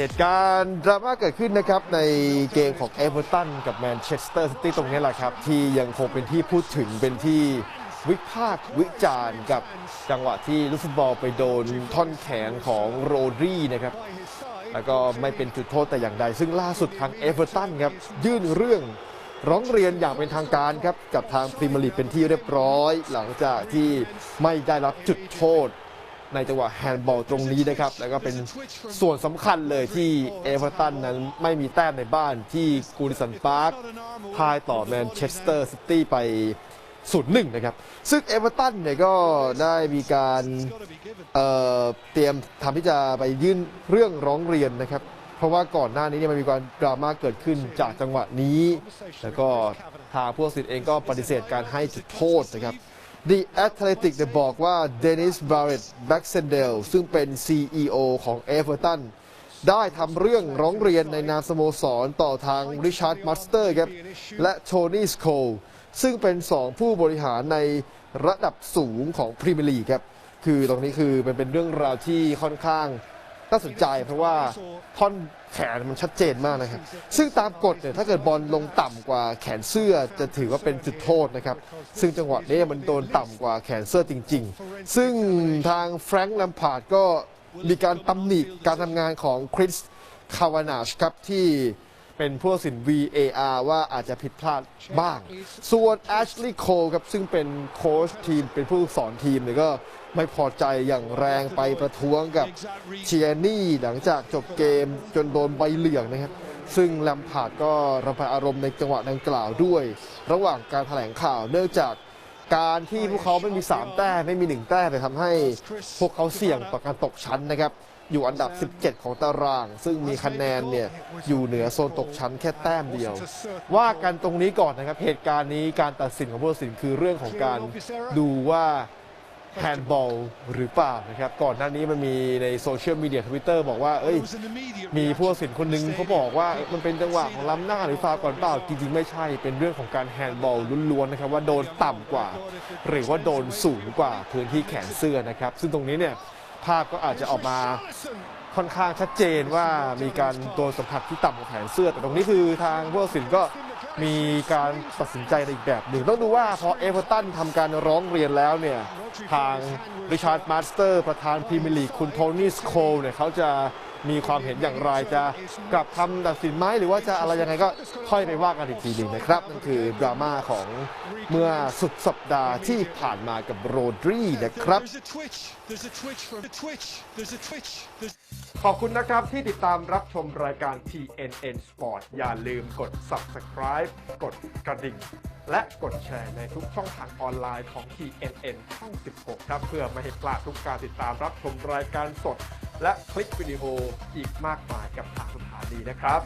เหตุการณ์ดราม่าเกิดขึ้นนะครับ ในเกมของเอเวอร์ตันกับแมนเชสเตอร์ซิตี้ตรงนี้แหละครับ ที่ยังคงเป็นที่พูดถึงเป็นที่วิพากษ์วิจารณ์กับจังหวะที่ลูกฟุตบอลไปโดนท่อนแขนของโรดรีนะครับ แล้วก็ไม่เป็นจุดโทษแต่อย่างใด ซึ่งล่าสุดทางเอเวอร์ตันครับยื่นเรื่อง ร้องเรียนอย่างเป็นทางการครับกับทางพรีเมียร์ลีกเป็นที่เรียบร้อย หลังจากที่ไม่ได้รับจุดโทษ ในจังหวะแฮนด์บอลตรงนี้นะครับ แล้วก็เป็นส่วนสำคัญเลยที่เอเวอร์ตันนั้นไม่มีแต้มในบ้านที่กูริสันพาร์คพ่ายต่อแมนเชสเตอร์ซิตี้ไป0-1 นะครับ ซึ่งเอเวอร์ตันเนี่ยก็ได้มีการเเตรียมทำที่จะไปยื่นเรื่องร้องเรียนนะครับ เพราะว่าก่อนหน้านี้เนี่ยมันมีการดราม่าเกิดขึ้นจากจังหวะนี้ แล้วก็ทางผู้ตัดสินเองก็ปฏิเสธการให้จุดโทษนะครับ The Athletic ได้บอกว่าเดนิสบาร์เรตแบ็กเซนเดลซึ่งเป็น CEO ของเอเวอร์ตันได้ทำเรื่องร้องเรียนในนามสโมสรต่อทางริชาร์ดมัสเตอร์ครับและโทนี่สโคลซึ่งเป็น2ผู้บริหารในระดับสูงของพรีเมียร์ลีกครับ คือตรงนี้คือมันเป็นเรื่องราวที่ค่อนข้าง น่าสนใจเพราะว่าท่อนแขนมันชัดเจนมากนะครับ ซึ่งตามกฎเนี่ยถ้าเกิดบอลลงต่ำกว่าแขนเสื้อจะถือว่าเป็นจุดโทษนะครับ ซึ่งจังหวะนี้มันโดนต่ำกว่าแขนเสื้อจริง ๆ ซึ่งทางแฟรงค์ลัมพาร์ดก็มีการตำหนิการทำงานของคริสคาวานาชครับที่ เป็นผู้ตัดสิน VAR ว่าอาจจะผิดพลาดบ้าง ส่วนแอชลีย์โคครับซึ่งเป็นโค้ชทีมเป็นผู้สอนทีมเนี่ยก็ไม่พอใจอย่างแรงไปประท้วงกับเชียร์นี่หลังจากจบเกมจนโดนใบเหลืองนะครับ ซึ่งแลมพาร์ดก็ระบายอารมณ์ในจังหวะดังกล่าวด้วย ระหว่างการแถลงข่าวเนื่องจากการที่พวกเขาไม่มี 3 แต้มไม่มี 1 แต้มเลยทำให้พวกเขาเสี่ยงต่อการตกชั้นนะครับ อยู่อันดับ 17 ของตาราง ซึ่งมีคะแนนเนี่ยอยู่เหนือโซนตกชั้นแค่แต้มเดียว ว่ากันตรงนี้ก่อนนะครับ เหตุการณ์นี้การตัดสินของผู้ตัดสินคือเรื่องของการดูว่าแฮนด์บอลหรือเปล่านะครับ ก่อนหน้านี้มันมีในโซเชียลมีเดียทวิตเตอร์บอกว่า เอ้ย มีผู้ตัดสินคนหนึงเขาบอกว่ามันเป็นจังหวะของล้ำหน้าหรือฟาวก่อนเปล่า จริง ๆ ไม่ใช่เป็นเรื่องของการแฮนด์บอลล้วนๆนะครับว่าโดนต่ำกว่า หรือว่าโดนสูงกว่าพื้นที่แขนเสื้อนะครับ ซึ่งตรงนี้เนี่ย ภาพก็อาจจะออกมาค่อนข้างชัดเจนว่ามีการโดนสัมผัสที่ต่ำกว่าแขนเสื้อแต่ตรงนี้คือทางผู้ตัดสินก็ มีการตัดสินใจในอีกแบบหนึ่ง ต้องดูว่าพอเอเวอร์ตันทำการร้องเรียนแล้วเนี่ย ทางริชาร์ดมาสเตอร์ ประธานพรีเมียร์ลีกคุณโทนี่สโคลเนี่ยเขาจะมีความเห็นอย่างไรจะกลับคำตัดสินไหมหรือว่าจะอะไรยังไงก็ค่อยไปว่ากันอีกทีหนึ่งนะครับ นั่นคือดราม่าของเมื่อสุดสัปดาห์ที่ผ่านมากับโรดรีนะครับ ขอบคุณนะครับที่ติดตามรับชมรายการ TNN Sport อย่าลืมกด Subscribe กดกระดิ่ง และกดแชร์ในทุกช่องทางออนไลน์ของ TNN ช่อง 16 ครับ เพื่อไม่ให้พลาดทุกการติดตามรับชมรายการสด และคลิปวิดีโออีกมากมายกับทางสถานีนะครับ